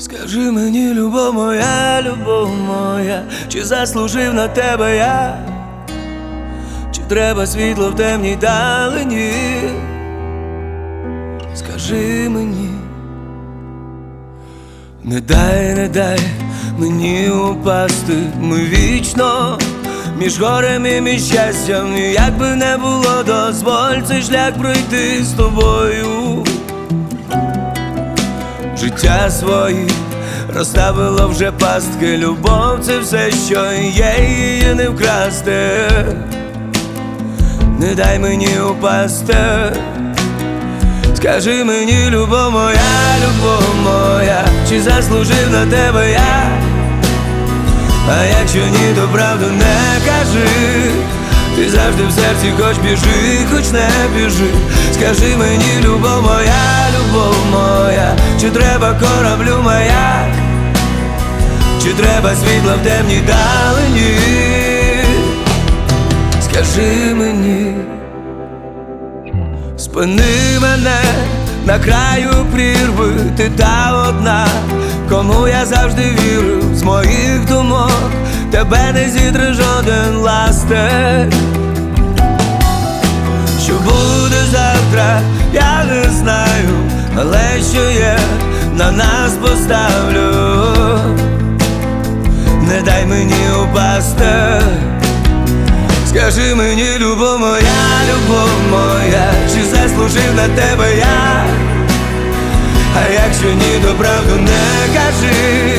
Скажи мені, любов моя, любов моя, чи заслужив на тебе я, чи треба світло в темній далині? Скажи мені, не дай, не дай мені упасти, ми вічно між горем і між щастям, як би не було, дозволь цей шлях пройти з тобою життя свої розставило вже пастки, любов це все, що є, її не вкрасти. Не дай мені упасти. Скажи мені, любов моя, любов моя, чи заслужив на тебе я? А якщо ні, то правду не кажи. Ти завжди в серці хоч біжи, хоч не біжи. Скажи мені, любов моя, любов моя, чи треба кораблю маяк, чи треба світло в темній далині? Скажи мені, спини мене на краю прірви, ти та одна, кому я завжди вірю з моїх тебе не зітре жоден ластер. Що буде завтра, я не знаю, але що є, на нас поставлю. Не дай мені упасти. Скажи мені, любов моя, любов моя, чи заслужив на тебе я? А якщо ні, то правду не кажи.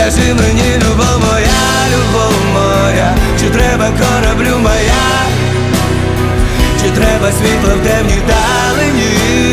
Скажи мені, любов моя, любов моя, чи треба кораблю моя, чи треба світло в темній далині?